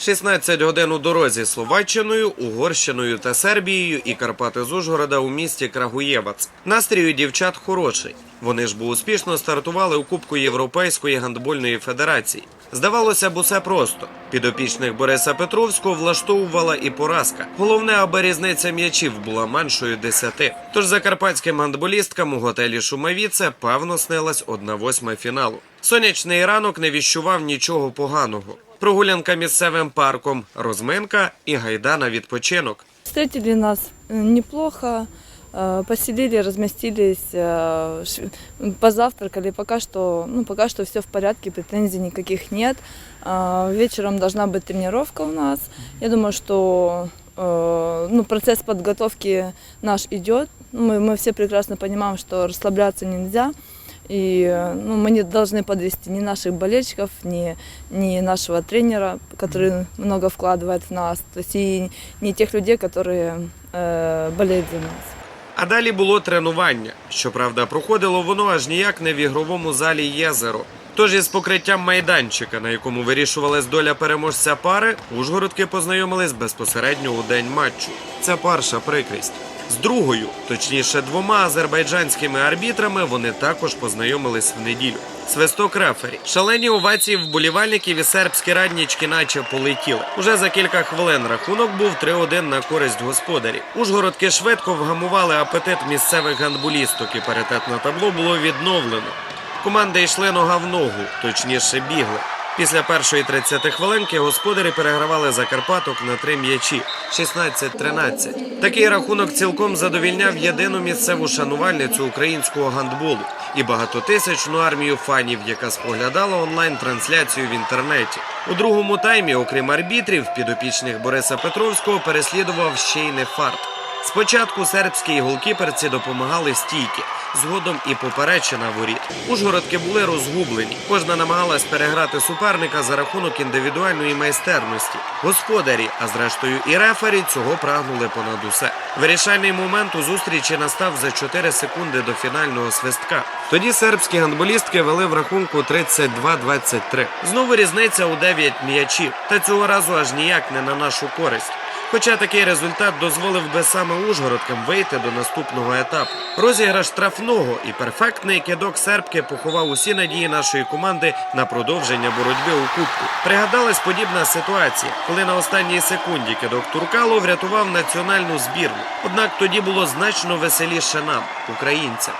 16 годин у дорозі Словаччиною, Угорщиною та Сербією і Карпати з Ужгорода у місті Крагуєвац. Настрій у дівчат хороший. Вони ж бо успішно стартували у Кубку Європейської гандбольної федерації. Здавалося б, усе просто. Підопічних Бориса Петровського влаштовувала і поразка. Головне, аби різниця м'ячів була меншою десяти. Тож закарпатським гандболісткам у готелі Шумавіце певно снилась одна восьма фіналу. Сонячний ранок не віщував нічого поганого. Прогулянка місцевим парком, розминка і гайда на відпочинок. Встретили нас э, неплохо, э, поселили, разместились, э, ш- позавтракали. Пока что, ну, пока что все в порядке, претензий никаких нет. А, Вечером должна быть тренировка у нас. Я думаю, что э, ну, процесс подготовки наш идет. Мы, мы все прекрасно понимаем, что расслабляться нельзя. И э, ну, мы не должны подвести ни наших болельщиков, ни, ни нашего тренера, который много вкладывает в нас, то есть и не тех людей, которые э, болеют за нас. А далі було тренування. Щоправда, проходило воно аж ніяк не в ігровому залі Єзеро. Тож із покриттям майданчика, на якому вирішувалась доля переможця пари, ужгородки познайомились безпосередньо у день матчу. Це перша прикрість. З другою, точніше, двома азербайджанськими арбітрами вони також познайомились в неділю. Свисток рефері. Шалені овації вболівальників і сербські раднічки наче полетіли. Уже за кілька хвилин рахунок був 3-1 на користь господарів. Ужгородки швидко вгамували апетит місцевих гандболісток і паритетне табло було відновлено. Команди йшли нога в ногу, точніше бігли. Після першої 30 хвилинки господарі перегравали Закарпаток на три м'ячі 16-13. Такий рахунок цілком задовільняв єдину місцеву шанувальницю українського гандболу і багатотисячну армію фанів, яка споглядала онлайн-трансляцію в інтернеті. У другому таймі, окрім арбітрів, підопічних Бориса Петровського переслідував ще й не фарт. Спочатку сербській голкіперці допомагали стійки, згодом і поперечина воріт. Ужгородки були розгублені. Кожна намагалась переграти суперника за рахунок індивідуальної майстерності. Господарі, а зрештою і рефері цього прагнули понад усе. Вирішальний момент у зустрічі настав за 4 секунди до фінального свистка. Тоді сербські гандболістки вели в рахунку 32-23. Знову різниця у 9 м'ячів, та цього разу аж ніяк не на нашу користь. Хоча такий результат дозволив би саме Ужгородкам вийти до наступного етапу. Розіграш штрафного і перфектний кидок сербки поховав усі надії нашої команди на продовження боротьби у кубку. Пригадалась подібна ситуація, коли на останній секунді кидок Туркало врятував національну збірну. Однак тоді було значно веселіше нам, українцям.